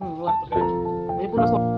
हम्म, वा. कसं करायचं? म्हणजे पुन्हा so-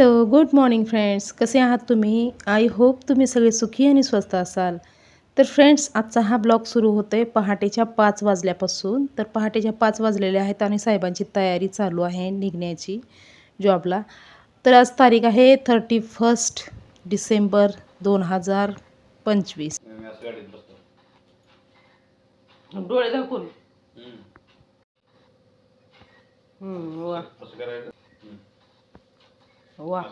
hello good morning friends कसे आहात तुम्ही? आय होप तुम्ही सगळे सुखी आणि स्वस्त असाल. तर फ्रेंड्स आजचा हा ब्लॉग सुरू होतो आहे पहाटेच्या पाच वाजल्यापासून. तर पहाटेच्या पाच वाजलेले आहेत आणि साहेबांची तयारी चालू आहे निघण्याची जॉबला तर आज तारीख आहे थर्टी फर्स्ट डिसेंबर दोन हजार पंचवीस. डोळे दाखवून वा.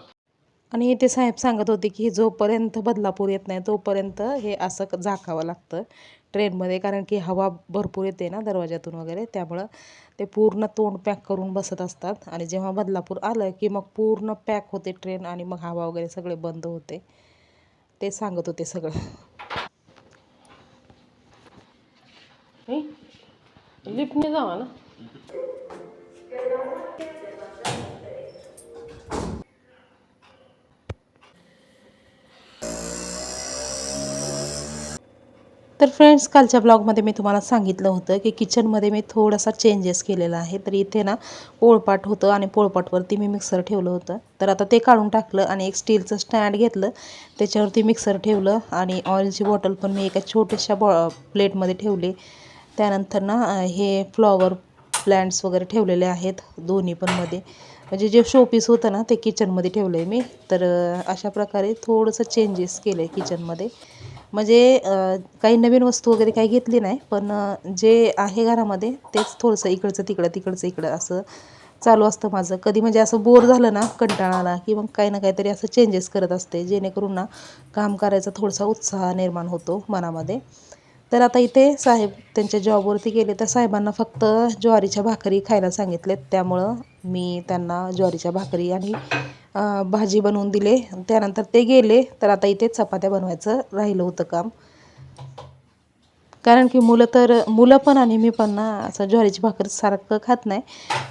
आणि ते साहेब सांगत होते की जोपर्यंत बदलापूर येत नाही तोपर्यंत हे असं झाकावं लागतं ट्रेनमध्ये. कारण की हवा भरपूर येते ना दरवाजातून वगैरे. त्यामुळं ते पूर्ण तोंड पॅक करून बसत असतात. आणि जेव्हा बदलापूर आलं की मग पूर्ण पॅक होते ट्रेन आणि मग हवा वगैरे सगळे बंद होते. ते सांगत होते सगळं. लिफ्टने जावा ना? तर फ्रेंड्स कालच्या ब्लॉगमध्ये मी तुम्हाला सांगितलं होतं की किचनमध्ये मी थोडासा चेंजेस केलेला आहे. तर इथे ना पोळपाट होतं आणि पोळपाटवरती मी मिक्सर ठेवलं होतं. तर आता ते काढून टाकलं आणि एक स्टीलचं स्टँड घेतलं. त्याच्यावरती मिक्सर ठेवलं आणि ऑइलची बॉटल पण मी एका छोट्याशा बॉ प्लेटमध्ये ठेवली. त्यानंतर ना हे फ्लॉवर प्लॅन्ट्स वगैरे ठेवलेले आहेत दोन्ही पण मध्ये. म्हणजे जे शोपीस होतं ना ते किचनमध्ये ठेवलं आहे मी. तर अशा प्रकारे थोडंसं चेंजेस केलं आहे किचनमध्ये म्हणजे काही नवीन वस्तू वगैरे काही घेतली नाही पण जे आहे घरामध्ये तेच थोडंसं इकडचं तिकडं तिकडचं इकडं असं चालू असतं माझं. कधी म्हणजे असं बोर झालं ना कंटाळा आला की मग काही ना काहीतरी असं चेंजेस करत असते जेणेकरून ना काम करायचा थोडासा उत्साह निर्माण होतो मनामध्ये. तर आता इथे साहेब त्यांच्या जॉबवरती गेले तर साहेबांना फक्त ज्वारीच्या भाकरी खायला सांगितलेत. त्यामुळं मी त्यांना ज्वारीच्या भाकरी आणि भाजी बनवून दिले. त्यानंतर ते गेले. तर आता इथे चपात्या बनवायचं राहिलं होतं काम. कारण की मुलं तर मुलं पण आणि मी पण ना असं ज्वारीची भाकर सारखं खात नाही.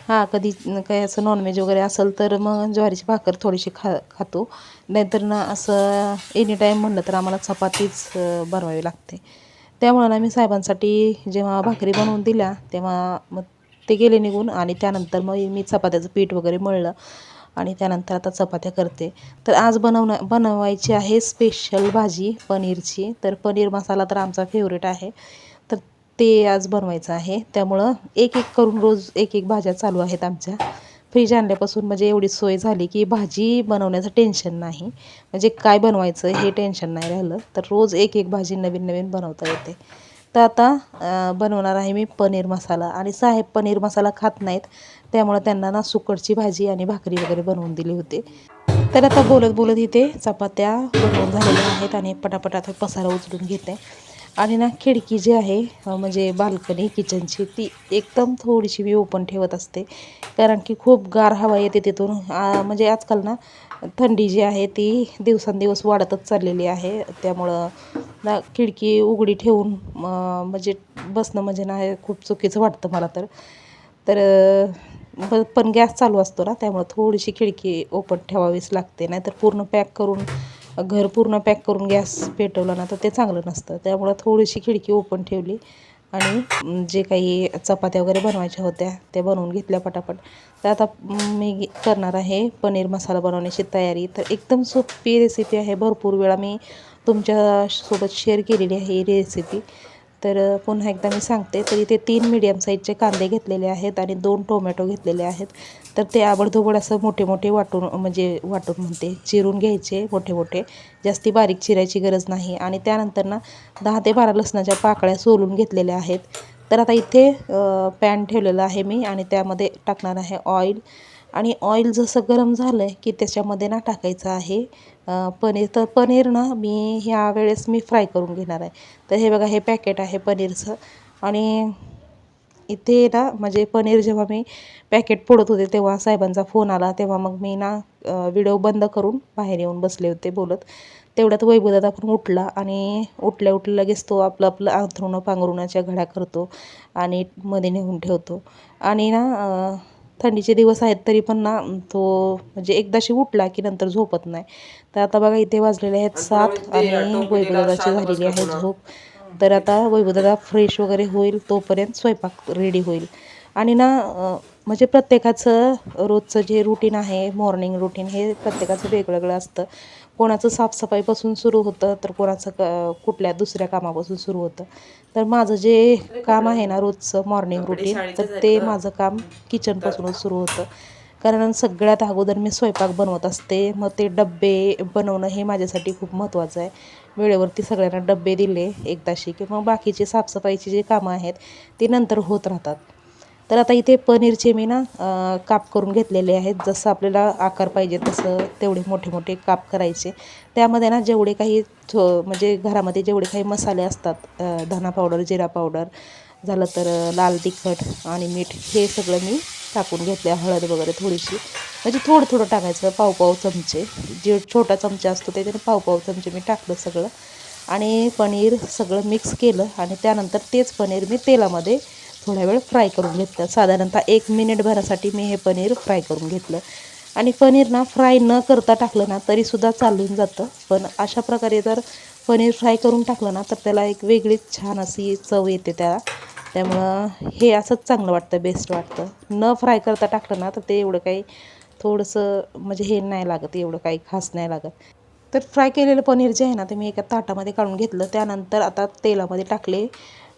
हां कधी काही असं नॉनव्हेज वगैरे असेल तर मग ज्वारीची भाकर थोडीशी खा खातो. नाहीतर ना असं एनी टाईम म्हणलं तर आम्हाला चपातीच बनवावी लागते. त्यामुळं ना मी साहेबांसाठी जेव्हा भाकरी बनवून दिल्या तेव्हा मग ते गेले निघून आणि त्यानंतर मग मी चपात्याचं पीठ वगैरे मळलं. आणि त्यानंतर आता चपात्या करते. तर आज बनवणं बनवायची आहे स्पेशल भाजी पनीरची. तर पनीर मसाला तर आमचा फेवरेट आहे. तर ते आज बनवायचं आहे. त्यामुळं एक एक करून रोज एक एक भाज्या चालू आहेत आमच्या. फ्रीज आणल्यापासून म्हणजे एवढी सोय झाली की भाजी बनवण्याचं टेन्शन नाही. म्हणजे काय बनवायचं हे टेन्शन नाही राहिलं. तर रोज एक एक भाजी नवीन नवीन बनवता येते. तर आता बनवणार आहे मी पनीर मसाला. आणि साहेब पनीर मसाला खात नाहीत त्यामुळं त्यांना ना सुकटची भाजी आणि भाकरी वगैरे बनवून दिली होती. तर आता बोलत बोलत इथे चपात्या बनवून झालेल्या आहेत आणि पटापट आता पसारा उचलून घेते. आणि ना खिडकी जी आहे म्हणजे बाल्कनी किचनची ती एकदम थोडीशी मी ओपन ठेवत असते. कारण की खूप गार हवा येते तिथून. म्हणजे आजकाल ना थंडी जी आहे ती दिवसांदिवस वाढतच चाललेली आहे. त्यामुळं ना खिडकी उघडी ठेवून म्हणजे बसणं म्हणजे ना हे खूप चुकीचं वाटतं मला तर. तर ब- पण गॅस चालू असतो ना त्यामुळं थोडीशी खिडकी ओपन ठेवावीच लागते. नाहीतर पूर्ण पॅक करून घर पूर्ण पॅक करून गॅस पेटवला ना तर ते चांगलं नसतं. त्यामुळं थोडीशी खिडकी ओपन ठेवली आणि जे काही चपात्या वगैरे बनवायच्या होत्या त्या बनवून घेतल्या पटापट. तर आता मी करणार आहे पनीर मसाला बनवण्याची तयारी. तर एकदम सोपी रेसिपी आहे. भरपूर वेळा मी तुमच्यासोबत शेअर केलेली आहे ही रेसिपी तर पुन्हा एकदा मी सांगते. तर इथे तीन मीडियम साईजचे कांदे घेतलेले आहेत आणि दोन टोमॅटो घेतलेले आहेत. तर ते आबडधोबड असं मोठे मोठे वाटून म्हणजे वाटून म्हणते चिरून घ्यायचे मोठे मोठे जास्ती बारीक चिरायची गरज नाही. आणि त्यानंतर ना दहा ते बारा लसणाच्या पाकळ्या सोलून घेतलेल्या आहेत. तर आता इथे पॅन ठेवलेलं आहे मी आणि त्यामध्ये टाकणार आहे ऑइल आणि ऑइल जसं गरम झालं आहे की त्याच्यामध्ये ना टाकायचं आहे. पनीर. तर पनीर ना मी ह्या वेळेस मी फ्राय करून घेणार आहे. तर हे बघा हे पॅकेट आहे पनीरचं. आणि इथे ना म्हणजे पनीर जेव्हा मी पॅकेट फोडत होते तेव्हा साहेबांचा फोन आला. तेव्हा मग मी ना व्हिडिओ बंद करून बाहेर येऊन बसले होते बोलत. तेवढ्यात वैभवदादा पण उठला आणि उठल्या उठल्या लगेच तो आपलं आपलं अंथरुणं पांघरुणाच्या घड्या करतो आणि मध्ये नेऊन ठेवतो. आणि ना थंडीचे दिवस आहेत तरी पण ना तो म्हणजे एकदाशी उठला की नंतर झोपत नाही. तर आता बघा इथे वाजलेले आहेत सात आणि वैभवदादाची झालेली आहे झोप. तर आता वैभवदादा फ्रेश वगैरे होईल तोपर्यंत स्वयंपाक रेडी होईल. आणि ना म्हणजे प्रत्येकाचं रोजचं जे रुटीन आहे मॉर्निंग रुटीन हे प्रत्येकाचं वेगवेगळं असतं. कोणाचं साफसफाईपासून सुरू होतं तर कोणाचं क कुठल्या दुसऱ्या कामापासून सुरू होतं. तर माझं जे काम आहे ना रोजचं मॉर्निंग रुटीन तर ते माझं काम किचनपासूनच सुरू होतं. कारण सगळ्यात अगोदर मी स्वयंपाक बनवत असते. मग ते डब्बे बनवणं हे माझ्यासाठी खूप महत्त्वाचं आहे. वेळेवरती सगळ्यांना डब्बे दिले एकदाशी की मग बाकीचे साफसफाईची जी कामं आहेत ती नंतर होत राहतात. तर आता इथे पनीरचे मी ना काप करून घेतलेले आहेत. जसं आपल्याला आकार पाहिजे तसं तेवढे मोठे मोठे काप करायचे. त्यामध्ये ना जेवढे काही थो म्हणजे घरामध्ये जेवढे काही मसाले असतात धना पावडर जिरा पावडर झालं तर लाल तिखट आणि मीठ हे सगळं मी टाकून घेतले हळद वगैरे थोडीशी. म्हणजे थोडं थोडं टाकायचं पाव पाव चमचे. जे छोटा चमचा असतो त्याच्याने पाव पाव चमचे मी टाकलं सगळं. आणि पनीर सगळं मिक्स केलं आणि त्यानंतर तेच पनीर मी तेलामध्ये थोड्या वेळ फ्राय करून घेतलं. साधारणतः एक मिनिटभरासाठी मी हे पनीर फ्राय करून घेतलं. आणि पनीर ना फ्राय न करता टाकलं ना तरीसुद्धा चालून जातं. पण अशा प्रकारे जर पनीर फ्राय करून टाकलं ना तर त्याला एक वेगळीच छान अशी चव येते त्याला त्यामुळं हे असंच चांगलं वाटतं बेस्ट वाटतं. न फ्राय करता टाकलं ना तर ते एवढं काही थोडंसं म्हणजे हे नाही लागत एवढं काही खास नाही लागत. तर फ्राय केलेलं पनीर जे आहे ना ते मी एका ताटामध्ये काढून घेतलं. त्यानंतर आता तेलामध्ये टाकले.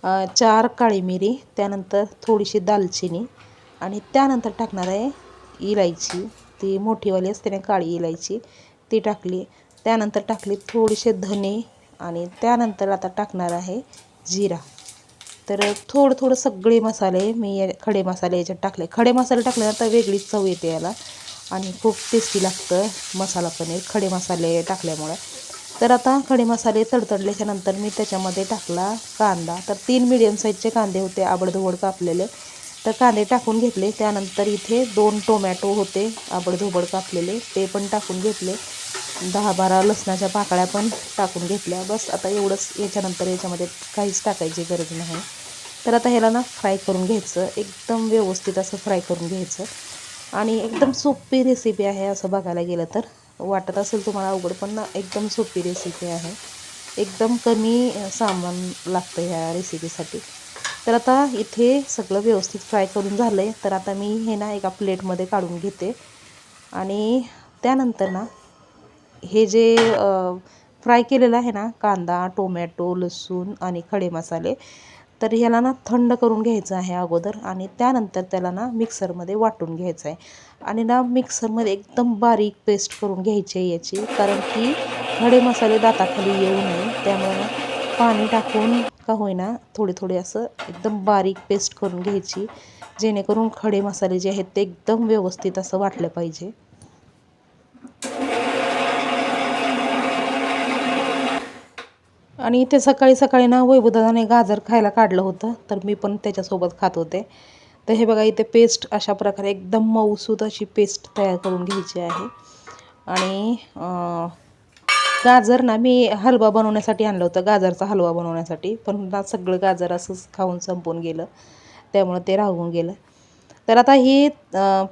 चार काळी मिरी त्यानंतर थोडीशी दालचिनी आणि त्यानंतर टाकणार आहे इलायची. ती मोठीवाली असते ना काळी इलायची ती टाकली. त्यानंतर टाकली थोडेसे धने आणि त्यानंतर आता टाकणार आहे जिरा. तर थोडं थोडं सगळे मसाले मी या खडे मसाले याच्यात टाकले. खडे मसाले टाकल्यानंतर वेगळीच चव येते याला. आणि खूप टेस्टी लागतं मसाला पनीर खडे मसाले टाकल्यामुळं. तर आता खडे मसाले तडतडल्याच्या नंतर मी त्याच्यामध्ये टाकला कांदा. तर तीन मिडियम साईजचे कांदे होते आबडधोबड कापलेले. तर कांदे टाकून घेतले. त्यानंतर इथे दोन टोमॅटो होते आबडधोबड कापलेले. ते पण टाकून घेतले. दहा बारा लसणाच्या पाकळ्या पण टाकून घेतल्या. बस आता एवढंच. याच्यानंतर याच्यामध्ये काहीच टाकायची गरज नाही. तर आता ह्याला ना फ्राय करून घ्यायचं. एकदम व्यवस्थित असं फ्राय करून घ्यायचं. आणि एकदम सोपी रेसिपी आहे असं बघायला गेलं तर. वाटत असेल तुम्हाला अवघड पण एकदम सोपी रेसिपी आहे. एकदम कमी सामान लागतं ह्या रेसिपीसाठी तर आता इथे सगळं व्यवस्थित फ्राय करून झालं आहे तर आता मी हे ना एका प्लेटमध्ये काढून घेते. आणि त्यानंतर ना हे जे फ्राय केलेलं आहे ना कांदा टोमॅटो लसूण आणि खडे मसाले तर ह्याला ना थंड करून घ्यायचं आहे अगोदर आणि त्यानंतर त्याला ना मिक्सरमध्ये वाटून घ्यायचं आहे. आणि ना मिक्सरमध्ये एकदम बारीक पेस्ट करून घ्यायची आहे याची कारण की खडे मसाले दाताखाली येऊ नये त्यामुळे ना पाणी टाकून का होईना थोडे थोडे असं एकदम बारीक पेस्ट करून घ्यायची जेणेकरून खडे मसाले जे आहेत ते एकदम व्यवस्थित असं वाटलं पाहिजे. आणि इथे सकाळी सकाळी ना वैभवदादाने गाजर खायला काढलं होतं तर मी पण त्याच्यासोबत खात होते. तर हे बघा इथे पेस्ट अशा प्रकारे एकदम मऊसूत अशी पेस्ट तयार करून घ्यायची आहे. आणि गाजर ना मी हलवा बनवण्यासाठी आणलं होतं गाजरचा हलवा बनवण्यासाठी. पण ना सगळं गाजर असंच खाऊन संपून गेलं त्यामुळं ते राहून गेलं. तर आता ही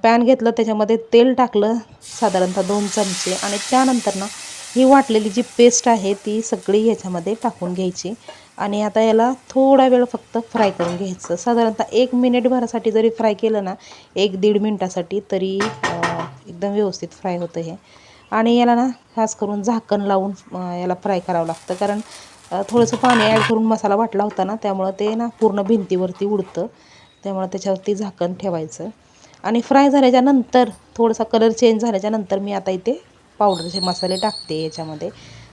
पॅन घेतलं त्याच्यामध्ये तेल टाकलं साधारणतः दोन चमचे. आणि त्यानंतर ना ही वाटलेली जी पेस्ट आहे ती सगळी ह्याच्यामध्ये टाकून घ्यायची. आणि आता याला थोडा वेळ फक्त फ्राय करून घ्यायचं. साधारणतः एक मिनिटभरासाठी जरी फ्राय केलं ना एक दीड मिनटासाठी तरी एकदम व्यवस्थित फ्राय होतं हे. आणि याला ना खास करून झाकण लावून याला फ्राय करावं लागतं. कारण थोडंसं पाणी ॲड करून मसाला वाटला होता ना त्यामुळं ते ना पूर्ण भिंतीवरती उडतं. त्यामुळं त्याच्यावरती झाकण ठेवायचं. आणि फ्राय झाल्याच्यानंतर थोडासा कलर चेंज झाल्याच्यानंतर मी आता इथे पावडरचे मसाले टाकते याच्यामध्ये.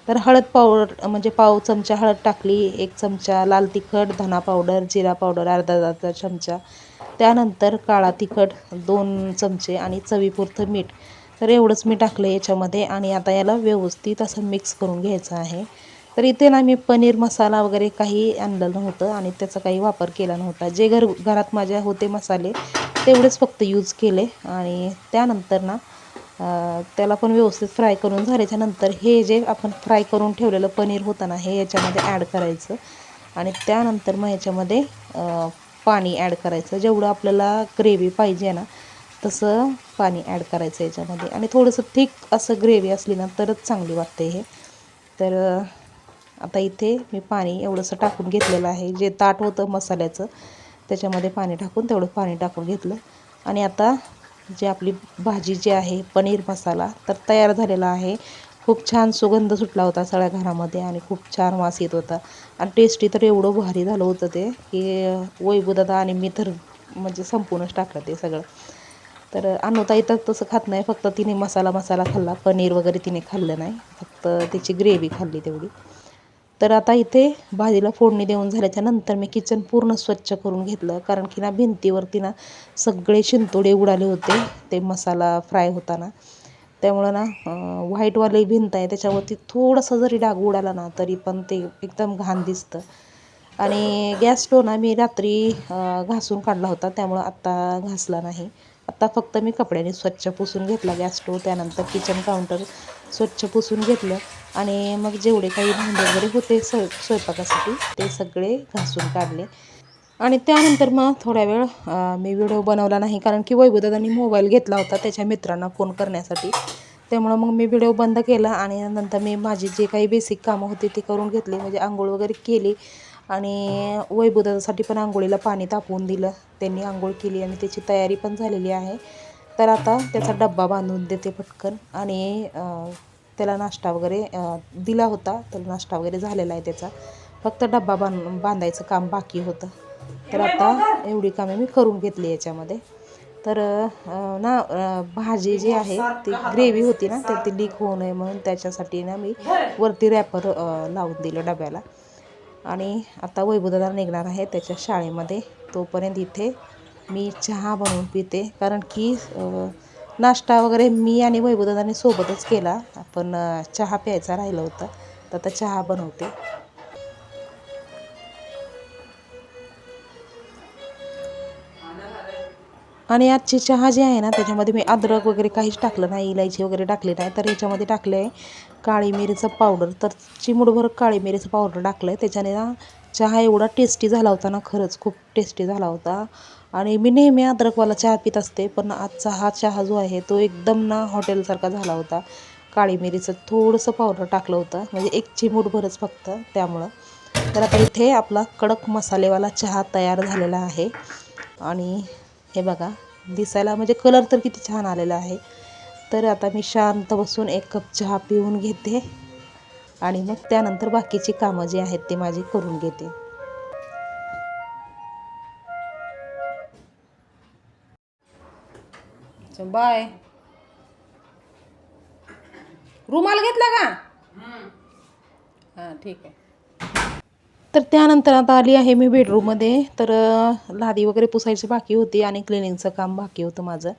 तर हळद पावडर म्हणजे पाव चमचा हळद टाकली एक चमचा लाल तिखट धना पावडर जिरा पावडर अर्धा अर्धा चमचा. त्यानंतर काळा तिखट दोन चमचे आणि चवीपुरतं मीठ. तर एवढंच मी टाकलं याच्यामध्ये आणि आता याला व्यवस्थित असं मिक्स करून घ्यायचं आहे. तर इथे ना मी पनीर मसाला वगैरे काही आणलं नव्हतं आणि त्याचा काही वापर केला नव्हता. जे घर घरात माझ्या होते मसाले तेवढेच फक्त यूज केले आणि त्यानंतर ना त्याला पण व्यवस्थित फ्राय करून झाल्याच्यानंतर हे जे आपण फ्राय करून ठेवलेलं पनीर होतं ना हे याच्यामध्ये ॲड करायचं. आणि त्यानंतर मग याच्यामध्ये पाणी ॲड करायचं. जेवढं आपल्याला ग्रेव्ही पाहिजे ना तसं पाणी ॲड करायचं याच्यामध्ये. आणि थोडंसं थिक असं ग्रेव्ही असली ना तरच चांगली वाटते हे. तर आता इथे मी पाणी एवढंसं टाकून घेतलेलं आहे. जे ताट होतं मसाल्याचं त्याच्यामध्ये पाणी टाकून तेवढं पाणी टाकून घेतलं. आणि आता जी आपली भाजी जी आहे पनीर मसाला तर तयार झालेला आहे. खूप छान सुगंध सुटला होता सगळ्या घरामध्ये आणि खूप छान वास येत होता. आणि टेस्टी तर एवढं भारी झालं होतं ते की वैभूदादा आणि मी तर म्हणजे संपूर्णच टाकलं ते सगळं. तर अनुताई तर तसं खात नाही फक्त तिने मसाला मसाला खाल्ला पनीर वगैरे तिने खाल्लं नाही. फक्त त्याची ग्रेव्ही खाल्ली तेवढी. तर आता इथे भाजीला फोडणी देऊन झाल्याच्यानंतर मी किचन पूर्ण स्वच्छ करून घेतलं. कारण की ना भिंतीवरती ना सगळे शिंतोडे उडाले होते ते मसाला फ्राय होताना. त्यामुळं ना व्हाईटवाली भिंत आहे त्याच्यावरती थोडासा जरी डाग उडाला ना तरी पण ते एकदम घाण दिसतं. आणि गॅस स्टोव ना मी रात्री घासून काढला होता त्यामुळं आत्ता घासला नाही. आत्ता फक्त मी कपड्याने स्वच्छ पुसून घेतला गॅस स्टोव त्यानंतर किचन काउंटर स्वच्छ पुसून घेतलं. आणि मग जेवढे काही भांडे वगैरे होते स स्वयंपाकासाठी ते सगळे घासून काढले. आणि त्यानंतर मग थोड्या वेळ मी व्हिडिओ बनवला नाही कारण की वैभवदादांनी मोबाईल घेतला होता त्याच्या मित्रांना फोन करण्यासाठी. त्यामुळं मग मी व्हिडिओ बंद केला आणि नंतर मी माझी जे काही बेसिक कामं होती ती करून घेतली. म्हणजे आंघोळ वगैरे केली आणि वैभवदादासाठी पण आंघोळीला पाणी तापवून दिलं. त्यांनी आंघोळ केली आणि त्याची तयारी पण झालेली आहे. तर आता त्याचा डब्बा बांधून देते पटकन. आणि त्याला नाश्ता वगैरे दिला होता. त्याला नाश्ता वगैरे झालेला आहे त्याचा. फक्त डब्बा बांध बांधायचं काम बाकी होतं. तर आता एवढी कामे मी करून घेतली याच्यामध्ये. तर ना भाजी जी आहे ती ग्रेव्ही होती ना तर ती लीक होऊ नये म्हणून त्याच्यासाठी ना मी वरती रॅपर लावून दिलं डब्याला. आणि आता वैभवदादा निघणार आहे त्याच्या शाळेमध्ये. तोपर्यंत इथे मी चहा बनवून पिते. कारण की नाश्ता वगैरे मी आणि वैभवदादाने सोबतच केला. आपण चहा प्यायचा राहिलं होतं. तर आता चहा बनवते. आणि आजची चहा जी आहे ना त्याच्यामध्ये मी अद्रक वगैरे काहीच टाकलं नाही इलायची वगैरे टाकली नाही. तर याच्यामध्ये टाकले आहे काळी मिरीचं पावडर. तर चिमूटभर काळी मिरीचं पावडर टाकलं आहे त्याच्याने ना चहा एवढा टेस्टी झाला होता ना खरंच खूप टेस्टी झाला होता. आणि मी नेहमी अद्रकवाला चहा पित असते पण आजचा हा चहा जो आहे तो एकदम ना हॉटेलसारखा झाला होता. काळी मिरीचं थोडंसं पावडर टाकलं होतं म्हणजे एक चिमूटभरच फक्त त्यामुळं. तर आता इथे आपला कडक मसालेवाला चहा तयार झालेला आहे. आणि हे बघा दिसायला म्हणजे कलर तर किती छान आलेला आहे. तर आता मी शांत बसून एक कप चहा पिऊन घेते. आणि मग त्यानंतर बाकीची कामं जी आहेत ती माझी करून घेते. अच्छा बाय रुमाल घेतला का? हां ठीक आहे. तर त्यानंतर आता आली आहे मी बेडरूममध्ये तर लादी वगैरे पुसायची बाकी होती आणि क्लिनिंगचं काम बाकी होतं माझं.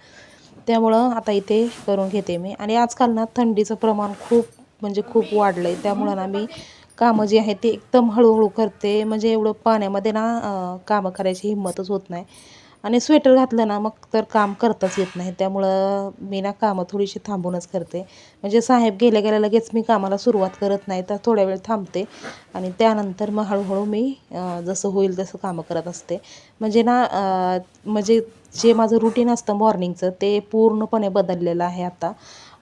त्यामुळं आता इथे करून घेते मी. आणि आजकाल ना थंडीचं प्रमाण खूप म्हणजे खूप वाढलं आहे त्यामुळं ना मी कामं जी आहेत ती एकदम हळूहळू करते. म्हणजे एवढं पाण्यामध्ये ना कामं करायची हिंमतच होत नाही. आणि स्वेटर घातलं ना मग तर काम करताच येत नाही. त्यामुळं मी ना कामं थोडीशी थांबूनच करते. म्हणजे साहेब गेल्या गेल्या लगेच मी कामाला सुरुवात करत नाही तर थोड्या वेळ थांबते. आणि त्यानंतर मग हळूहळू मी जसं होईल तसं कामं करत असते. म्हणजे ना म्हणजे जे माझं रुटीन असतं मॉर्निंगचं ते पूर्णपणे बदललेलं आहे आता.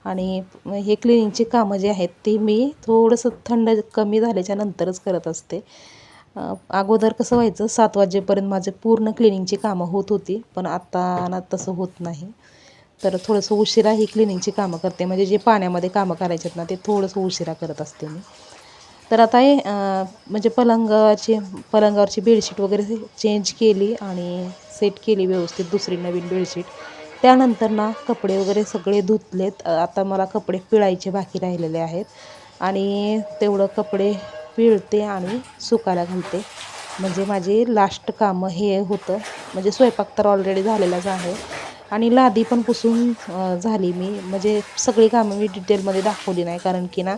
आणि हे क्लिनिंगची कामं जी आहेत ती मी थोडंसं थंड कमी झाल्याच्या नंतरच करत असते. अगोदर कसं व्हायचं सात वाजेपर्यंत माझे पूर्ण क्लिनिंगची कामं होत होती पण आता ना तसं होत नाही. तर थोडंसं उशिरा ही क्लिनिंगची कामं करते. म्हणजे जे पाण्यामध्ये कामं करायचे आहेत ना ते थोडंसं उशिरा करत असते मी. तर आता हे म्हणजे पलंगाची पलंगावरची बेडशीट वगैरे चेंज केली आणि सेट केली व्यवस्थित दुसरी नवीन बेडशीट त्यानंतर ना कपडे वगैरे सगळे धुतलेत. आता मला कपडे पिळायचे बाकी राहिलेले आहेत. आणि तेवढं कपडे पिळते आणि सुकायला घालते. म्हणजे माझी लास्ट कामं हे होतं. म्हणजे स्वयंपाक तर ऑलरेडी झालेलाच आहे. आणि लादी पण पुसून झाली मी. म्हणजे सगळी कामं मी डिटेलमध्ये दाखवली नाही. कारण की ना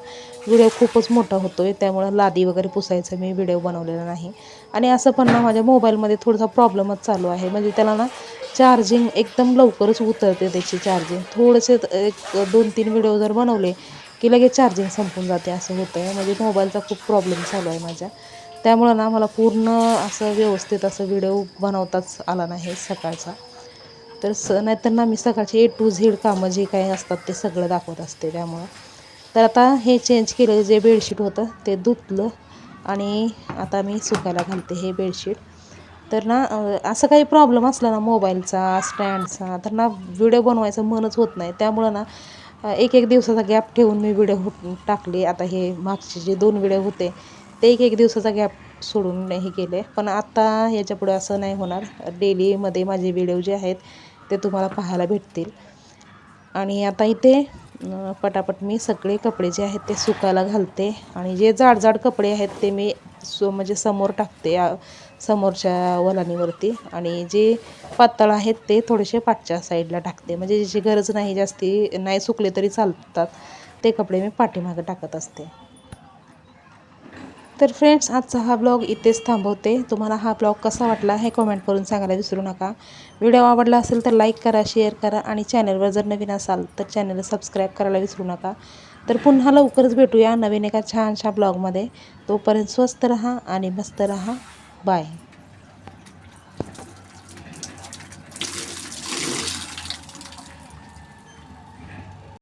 व्हिडिओ खूपच मोठा होतो आहे त्यामुळं लादी वगैरे पुसायचं मी व्हिडिओ बनवलेला नाही. आणि असं पण ना माझ्या मोबाईलमध्ये थोडासा प्रॉब्लेमच चालू आहे. म्हणजे त्याला ना चार्जिंग एकदम लवकरच उतरते त्याची चार्जिंग थोडेसे एक दोन तीन व्हिडिओ जर बनवले की लगेच चार्जिंग संपून जाते असं होतं आहे म्हणजे मोबाईलचा खूप प्रॉब्लेम चालू आहे माझ्या. त्यामुळं ना मला पूर्ण असं व्यवस्थित असं व्हिडिओ बनवताच आला नाही सकाळचा. तर स नाहीतर ना मी सकाळचे ए टू झेड कामं जे काही असतात ते सगळं दाखवत असते त्यामुळं. तर आता हे चेंज केलं जे बेडशीट होतं ते धुतलं आणि आता मी सुकायला घालते हे बेडशीट तर ना असं काही प्रॉब्लेम असला ना मोबाईलचा स्टँडचा तर ना व्हिडिओ बनवायचं मनच होत नाही. त्यामुळं ना एक एक दिवसाचा गॅप ठेवून मी व्हिडिओ टाकले. आता हे मागचे जे दोन व्हिडिओ होते ते एक एक दिवसाचा गॅप सोडून हे केले. पण आत्ता याच्यापुढे असं नाही होणार. डेलीमध्ये माझे व्हिडिओ जे आहेत ते तुम्हाला पाहायला भेटतील. आणि आता इथे पटापट मी सगळे कपडे जे आहेत ते सुकायला घालते. आणि जे जाड जाड कपडे आहेत ते मी सो म्हणजे समोर टाकते. आ- समोरच्या वलानीवरती आणि जे पातळ आहेत ते थोडेसे पाठच्या साईडला टाकते. म्हणजे ज्याची गरज नाही जास्ती नाही सुकले तरी चालतात. ते कपडे मी पाठीमागं टाकत असते. तर फ्रेंड्स आजचा हा ब्लॉग इथेच थांबवते. तुम्हाला हा ब्लॉग कसा वाटला हे कमेंट करून सांगायला विसरू नका. व्हिडिओ आवडला असेल तर लाईक करा शेअर करा आणि चॅनलवर जर नवीन असाल तर चॅनलला सबस्क्राईब करायला विसरू नका. तर पुन्हा लवकरच भेटूया नवीन एका छानशा ब्लॉगमध्ये. तोपर्यंत स्वस्त रहा आणि मस्त रहा. बाय